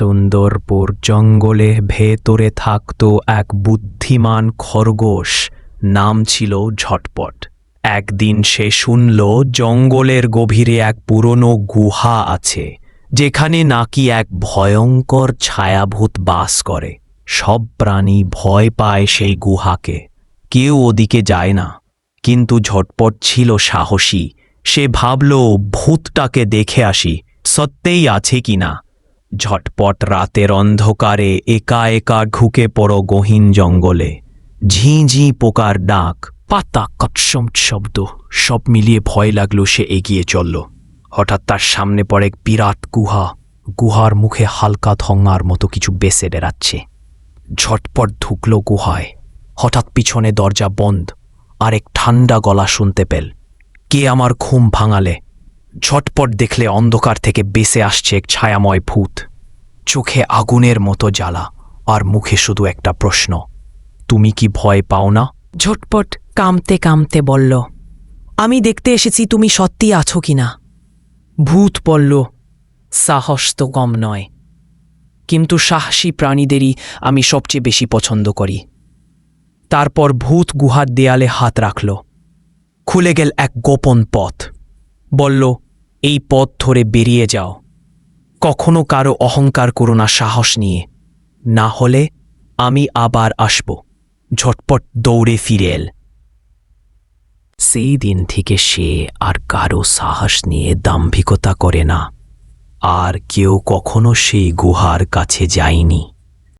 সুন্দরপুর জঙ্গলে ভেতরে থাকত এক বুদ্ধিমান খরগোশ। নাম ছিল ঝটপট। একদিন সে শুনল, জঙ্গলের গভীরে এক পুরনো গুহা আছে, যেখানে নাকি এক ভয়ঙ্কর ছায়াভূত বাস করে। সব প্রাণী ভয় পায় সেই গুহাকে। কেউ ওদিকে যায় না। কিন্তু ঝটপট ছিল সাহসী। সে ভাবল, ভূতটাকে দেখে আসি। সত্যেই আছে কিনা? ঝটপট রাতের অন্ধকারে একা একা ঢুকে পড়ো গহীন জঙ্গলে। ঝিঁ ঝিঁ পোকার ডাক, পাতা কৎসম শব্দ, সব মিলিয়ে ভয় লাগল সে এগিয়ে চলল। হঠাৎ তার সামনে পড়ে এক বিরাট গুহা। গুহার মুখে হালকা ধঙ্গার মতো কিছু বেসে বেড়াচ্ছে। ঝটপট ঢুকলো গুহায়। হঠাৎ পিছনে দরজা বন্ধ। আর এক ঠান্ডা গলা শুনতে পেল। কে আমার ঘুম ভাঙালে? ঝটপট দেখলে অন্ধকার থেকে বেসে আসছে এক ছায়াময় ভূত। চোখে আগুনের মতো জ্বালা, আর মুখে শুধু একটা প্রশ্ন, তুমি কি ভয় পাও না? ঝটপট কামতে কামতে বলল, আমি দেখতে এসেছি তুমি সত্যি আছো কিনা? ভূত বলল, সাহস তো কম নয়। কিন্তু সাহসী প্রাণীদেরই আমি সবচেয়ে বেশি পছন্দ করি। তারপর ভূত গুহার দেয়ালে হাত রাখল। খুলে গেল এক গোপন পথ। বলল, এই পথ ধরে বেরিয়ে যাও। কখনো কারও অহংকার করো না সাহস নিয়ে। না হলে আমি আবার আসব। ঝটপট দৌড়ে ফিরে এল। সেই দিন থেকে সে আর কারও সাহস নিয়ে দাম্ভিকতা করে না। আর কেউ কখনো সেই গুহার কাছে যায়নি।